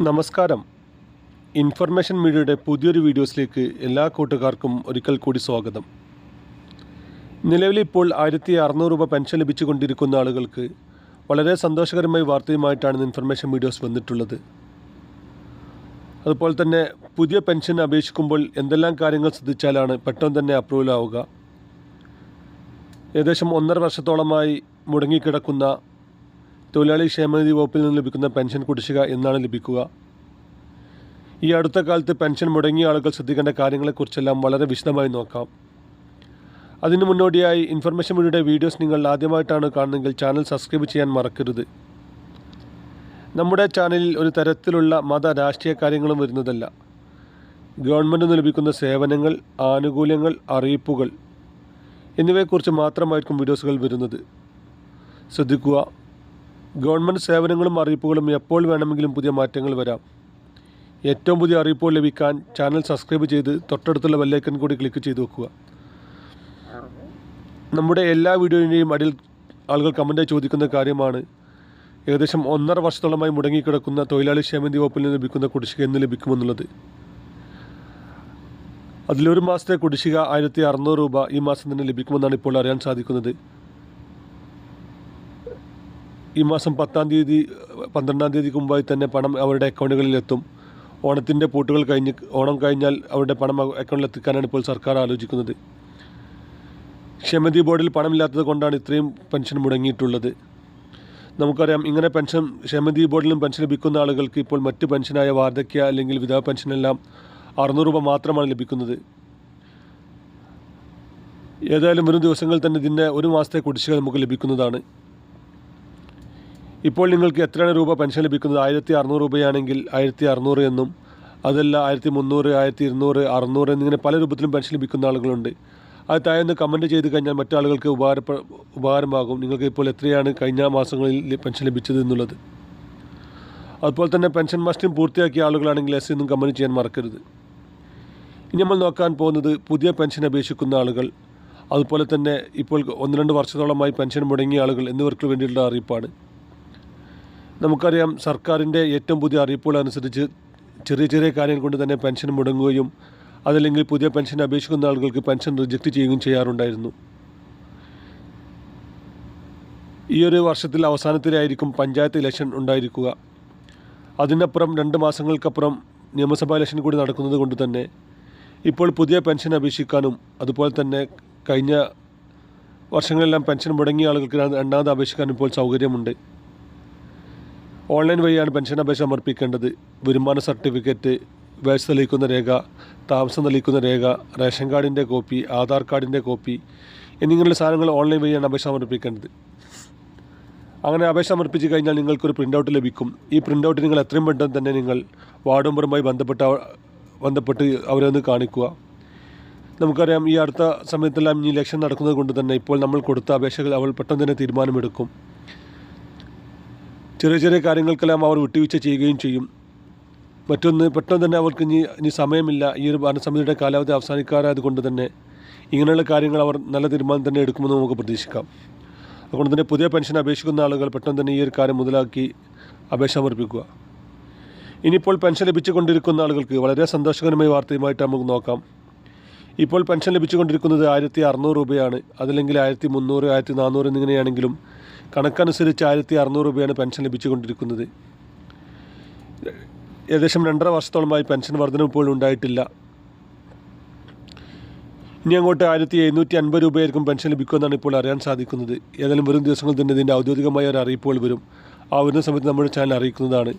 നമസ്കാരം. ഇൻഫർമേഷൻ മീഡിയയുടെ പുതിയൊരു വീഡിയോസിലേക്ക് എല്ലാ കൂട്ടുകാർക്കും ഒരിക്കൽ കൂടി സ്വാഗതം. നിലവിൽ ഇപ്പോൾ ആയിരത്തി അറുന്നൂറ് രൂപ പെൻഷൻ ലഭിച്ചുകൊണ്ടിരിക്കുന്ന ആളുകൾക്ക് വളരെ സന്തോഷകരമായ വാർത്തയുമായിട്ടാണ് ഇൻഫർമേഷൻ വീഡിയോസ് വന്നിട്ടുള്ളത്. അതുപോലെ തന്നെ പുതിയ പെൻഷൻ അപേക്ഷിക്കുമ്പോൾ എന്തെല്ലാം കാര്യങ്ങൾ ശ്രദ്ധിച്ചാലാണ് പെട്ടെന്ന് തന്നെ അപ്രൂവൽ ആവുക ഏകദേശം ഒന്നര വർഷത്തോളമായി മുടങ്ങിക്കിടക്കുന്ന തൊഴിലാളി ക്ഷേമനിധി വകുപ്പിൽ നിന്ന് ലഭിക്കുന്ന പെൻഷൻ കുടിശ്ശിക എന്നാണ് ലഭിക്കുക. ഈ അടുത്ത കാലത്ത് പെൻഷൻ മുടങ്ങിയ ആളുകൾ ശ്രദ്ധിക്കേണ്ട കാര്യങ്ങളെക്കുറിച്ചെല്ലാം വളരെ വിശദമായി നോക്കാം. അതിനു മുന്നോടിയായി ഇൻഫർമേഷൻ വീഡിയോയുടെ വീഡിയോസ് നിങ്ങൾ ആദ്യമായിട്ടാണ് കാണുന്നതെങ്കിൽ ചാനൽ സബ്സ്ക്രൈബ് ചെയ്യാൻ മറക്കരുത്. നമ്മുടെ ചാനലിൽ ഒരു തരത്തിലുള്ള മത രാഷ്ട്രീയ കാര്യങ്ങളും വരുന്നതല്ല. ഗവൺമെന്റ് നിന്ന് ലഭിക്കുന്ന സേവനങ്ങൾ ആനുകൂല്യങ്ങൾ അറിയിപ്പുകൾ എന്നിവയെക്കുറിച്ച് മാത്രമായിരിക്കും വീഡിയോസുകൾ വരുന്നത്. ശ്രദ്ധിക്കുക ഗവൺമെന്റ് സേവനങ്ങളും അറിയിപ്പുകളും എപ്പോൾ വേണമെങ്കിലും പുതിയ മാറ്റങ്ങൾ വരാം. ഏറ്റവും പുതിയ അറിയിപ്പുകൾ ലഭിക്കാൻ ചാനൽ സബ്സ്ക്രൈബ് ചെയ്ത് തൊട്ടടുത്തുള്ള ബെല്ലൈക്കൺ കൂടി ക്ലിക്ക് ചെയ്ത് വെക്കുക. നമ്മുടെ എല്ലാ വീഡിയോയിന്റെയും അടിയിൽ ആളുകൾ കമന്റായി ചോദിക്കുന്ന കാര്യമാണ്. ഏകദേശം ഒന്നര വർഷത്തോളമായി മുടങ്ങിക്കിടക്കുന്ന തൊഴിലാളി ക്ഷേമനിധി വകുപ്പിൽ നിന്ന് ലഭിക്കുന്ന കുടിശ്ശിക എന്ന് ലഭിക്കുമെന്നുള്ളത്. അതിലൊരു മാസത്തെ കുടിശ്ശിക ആയിരത്തി അറുന്നൂറ് രൂപ ഈ മാസം തന്നെ ലഭിക്കുമെന്നാണ് ഇപ്പോൾ അറിയാൻ സാധിക്കുന്നത്. ഈ മാസം പത്താം തീയതി പന്ത്രണ്ടാം തീയതിക്ക് മുമ്പായി തന്നെ പണം അവരുടെ അക്കൗണ്ടുകളിൽ എത്തും ഓണത്തിന്റെ പൂട്ടുകൾ കഴിഞ്ഞ് ഓണം കഴിഞ്ഞാൽ അവരുടെ പണം അക്കൗണ്ടിൽ എത്തിക്കാനാണ് ഇപ്പോൾ സർക്കാർ ആലോചിക്കുന്നത്. ക്ഷമതി ബോർഡിൽ പണമില്ലാത്തത് കൊണ്ടാണ് ഇത്രയും പെൻഷൻ മുടങ്ങിയിട്ടുള്ളത്. നമുക്കറിയാം ഇങ്ങനെ പെൻഷൻ ക്ഷമതി ബോർഡിലും പെൻഷൻ ലഭിക്കുന്ന ആളുകൾക്ക് ഇപ്പോൾ മറ്റ് പെൻഷനായ വാർദ്ധക്യ അല്ലെങ്കിൽ വിധവ പെൻഷനെല്ലാം അറുന്നൂറ് രൂപ മാത്രമാണ് ലഭിക്കുന്നത്. ഏതായാലും വരും ദിവസങ്ങളിൽ തന്നെ ഇതിന്റെ ഒരു മാസത്തെ കുടിശ്ശിക നമുക്ക് ലഭിക്കുന്നതാണ്. ഇപ്പോൾ നിങ്ങൾക്ക് എത്രയാണ് രൂപ പെൻഷൻ ലഭിക്കുന്നത്? ആയിരത്തി അറുന്നൂറ് രൂപയാണെങ്കിൽ ആയിരത്തി അറുന്നൂറ് എന്നും അതല്ല ആയിരത്തി മുന്നൂറ് ആയിരത്തി ഇരുന്നൂറ് അറുന്നൂറ് എന്നിങ്ങനെ പല രൂപത്തിലും പെൻഷൻ ലഭിക്കുന്ന ആളുകളുണ്ട്. അത് താഴെ ഒന്ന് കമന്റ് ചെയ്ത് കഴിഞ്ഞാൽ മറ്റാളുകൾക്ക് ഉപകാരപ്പ ഉപകാരമാകും. നിങ്ങൾക്ക് ഇപ്പോൾ എത്രയാണ് കഴിഞ്ഞ മാസങ്ങളിൽ പെൻഷൻ ലഭിച്ചത് എന്നുള്ളത്. അതുപോലെ തന്നെ പെൻഷൻ മാസ്റ്റിംഗ് പൂർത്തിയാക്കിയ ആളുകളാണെങ്കിൽ എസ് എന്നും കമന്റ് ചെയ്യാൻ മറക്കരുത്. ഇനി നമ്മൾ നോക്കാൻ പോകുന്നത് പുതിയ പെൻഷൻ അപേക്ഷിക്കുന്ന ആളുകൾ അതുപോലെ തന്നെ ഇപ്പോൾ ഒന്ന് രണ്ട് വർഷത്തോളമായി പെൻഷൻ മുടങ്ങിയ ആളുകൾ എന്നിവർക്ക് വേണ്ടിയിട്ടുള്ള അറിയിപ്പാണ്. നമുക്കറിയാം സർക്കാരിന്റെ ഏറ്റവും പുതിയ അറിയിപ്പുകൾ അനുസരിച്ച് ചെറിയ ചെറിയ കാര്യങ്ങൾ കൊണ്ട് തന്നെ പെൻഷൻ മുടങ്ങുകയും അതല്ലെങ്കിൽ പുതിയ പെൻഷൻ അപേക്ഷിക്കുന്ന ആളുകൾക്ക് പെൻഷൻ റിജക്റ്റ് ചെയ്യുകയും ചെയ്യാറുണ്ടായിരുന്നു. ഈ ഒരു വർഷത്തിൽ അവസാനത്തിലായിരിക്കും പഞ്ചായത്ത് ഇലക്ഷൻ ഉണ്ടായിരിക്കുക. അതിനപ്പുറം രണ്ട് മാസങ്ങൾക്കപ്പുറം നിയമസഭാ ഇലക്ഷൻ കൂടി നടക്കുന്നത് കൊണ്ട് തന്നെ ഇപ്പോൾ പുതിയ പെൻഷൻ അപേക്ഷിക്കാനും അതുപോലെ തന്നെ കഴിഞ്ഞ വർഷങ്ങളെല്ലാം പെൻഷൻ മുടങ്ങിയ ആളുകൾക്ക് രണ്ടാമത് അപേക്ഷിക്കാനും ഇപ്പോൾ സൗകര്യമുണ്ട്. ഓൺലൈൻ വഴിയാണ് പെൻഷൻ അപേക്ഷ സമർപ്പിക്കേണ്ടത്. വരുമാന സർട്ടിഫിക്കറ്റ് വയസ്സ് തെളിയിക്കുന്ന രേഖ താമസം തെളിയിക്കുന്ന രേഖ റേഷൻ കാർഡിന്റെ കോപ്പി ആധാർ കാർഡിന്റെ കോപ്പി എന്നിങ്ങനെയുള്ള സാധനങ്ങൾ ഓൺലൈൻ വഴിയാണ് അപേക്ഷ സമർപ്പിക്കേണ്ടത്. അങ്ങനെ അപേക്ഷ സമർപ്പിച്ച് കഴിഞ്ഞാൽ നിങ്ങൾക്കൊരു പ്രിന്റ് ഔട്ട് ലഭിക്കും. ഈ പ്രിന്റ് ഔട്ട് നിങ്ങൾ എത്രയും പെട്ടെന്ന് തന്നെ നിങ്ങൾ വാർഡ് മെമ്പറുമായി ബന്ധപ്പെട്ട ബന്ധപ്പെട്ട് അവരെ ഒന്ന് കാണിക്കുക. നമുക്കറിയാം ഈ അടുത്ത സമയത്തെല്ലാം ഈ ഇലക്ഷൻ നടക്കുന്നത് കൊണ്ട് തന്നെ ഇപ്പോൾ നമ്മൾ കൊടുത്ത അപേക്ഷകൾ അവൾ പെട്ടെന്ന് തന്നെ തീരുമാനമെടുക്കും. ചെറിയ ചെറിയ കാര്യങ്ങൾക്കെല്ലാം അവർ വിട്ടുവീഴ്ച ചെയ്യുകയും ചെയ്യും. മറ്റൊന്ന് പെട്ടെന്ന് തന്നെ അവർക്ക് ഇനി ഇനി സമയമില്ല. ഈ ഒരു ഭരണസമിതിയുടെ കാലാവധി അവസാനിക്കാറായത് കൊണ്ട് തന്നെ ഇങ്ങനെയുള്ള കാര്യങ്ങൾ അവർ നല്ല തീരുമാനം തന്നെ എടുക്കുമെന്ന് നമുക്ക് പ്രതീക്ഷിക്കാം. അതുകൊണ്ട് തന്നെ പുതിയ പെൻഷൻ അപേക്ഷിക്കുന്ന ആളുകൾ പെട്ടെന്ന് തന്നെ ഈ ഒരു കാര്യം മുതലാക്കി അപേക്ഷ സമർപ്പിക്കുക. ഇനിയിപ്പോൾ പെൻഷൻ ലഭിച്ചുകൊണ്ടിരിക്കുന്ന ആളുകൾക്ക് വളരെ സന്തോഷകരമായ വാർത്തയുമായിട്ട് നമുക്ക് നോക്കാം. ഇപ്പോൾ പെൻഷൻ ലഭിച്ചുകൊണ്ടിരിക്കുന്നത് ആയിരത്തി അറുന്നൂറ് രൂപയാണ്. അതല്ലെങ്കിൽ ആയിരത്തി മുന്നൂറ് ആയിരത്തി നാനൂറ് എന്നിങ്ങനെയാണെങ്കിലും കണക്കനുസരിച്ച് ആയിരത്തി അറുന്നൂറ് രൂപയാണ് പെൻഷൻ ലഭിച്ചുകൊണ്ടിരിക്കുന്നത്. ഏകദേശം രണ്ടര വർഷത്തോളമായി പെൻഷൻ വർധന ഇപ്പോൾ ഉണ്ടായിട്ടില്ല. ഇനി അങ്ങോട്ട് ആയിരത്തി എഴുന്നൂറ്റി അൻപത് രൂപയായിരിക്കും പെൻഷൻ ലഭിക്കുമെന്നാണ് ഇപ്പോൾ അറിയാൻ സാധിക്കുന്നത്. ഏതായാലും വരും ദിവസങ്ങളിൽ തന്നെ ഇതിന്റെ ഔദ്യോഗികമായ ഒരു അറിയിപ്പുകൾ വരും. ആ വരുന്ന സമയത്ത് നമ്മുടെ ചാനൽ അറിയിക്കുന്നതാണ്.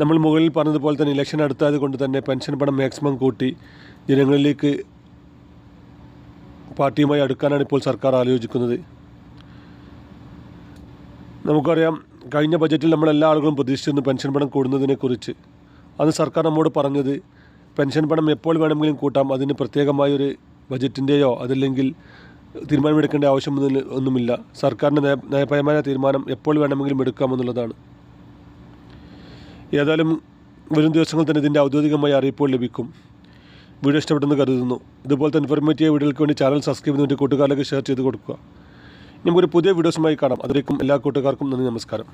നമ്മൾ മുകളിൽ പറഞ്ഞതുപോലെ തന്നെ ഇലക്ഷൻ അടുത്തായത് കൊണ്ട് തന്നെ പെൻഷൻ പണം മാക്സിമം കൂട്ടി ജനങ്ങളിലേക്ക് പാർട്ടിയുമായി അടുക്കാനാണ് ഇപ്പോൾ സർക്കാർ ആലോചിക്കുന്നത്. നമുക്കറിയാം കഴിഞ്ഞ ബജറ്റിൽ നമ്മൾ എല്ലാ ആളുകളും പ്രതീക്ഷിച്ചിരുന്നു പെൻഷൻ പണം കൂടുന്നതിനെക്കുറിച്ച് അന്ന് സർക്കാർ നമ്മോട് പറഞ്ഞത് പെൻഷൻ പണം എപ്പോൾ വേണമെങ്കിലും കൂട്ടാം അതിന് പ്രത്യേകമായൊരു ബജറ്റിന്റെയോ അതല്ലെങ്കിൽ തീരുമാനമെടുക്കേണ്ട ആവശ്യം ഒന്നുമില്ല. സർക്കാരിന്റെ നയ നയപരമായ തീരുമാനം എപ്പോൾ വേണമെങ്കിലും എടുക്കാമെന്നുള്ളതാണ്. ഏതായാലും വരും ദിവസങ്ങൾ തന്നെ ഇതിന്റെ ഔദ്യോഗികമായ അറിയിപ്പുകൾ ലഭിക്കും. വീഡിയോ ഇഷ്ടപ്പെട്ടെന്ന് കരുതുന്നു. ഇതുപോലത്തെ ഇൻഫോർമേറ്റീവ് വീഡിയോകൾക്ക് വേണ്ടി ചാനൽ സബ്സ്ക്രൈബ് ചെയ്തിട്ട് കൂട്ടുകാരിലേക്ക് ഷെയർ ചെയ്ത് കൊടുക്കുക. നമുക്കൊരു പുതിയ വീഡിയോസുമായി കാണാം. അതിലേക്കും എല്ലാ കൂട്ടുകാർക്കും നന്ദി നമസ്കാരം.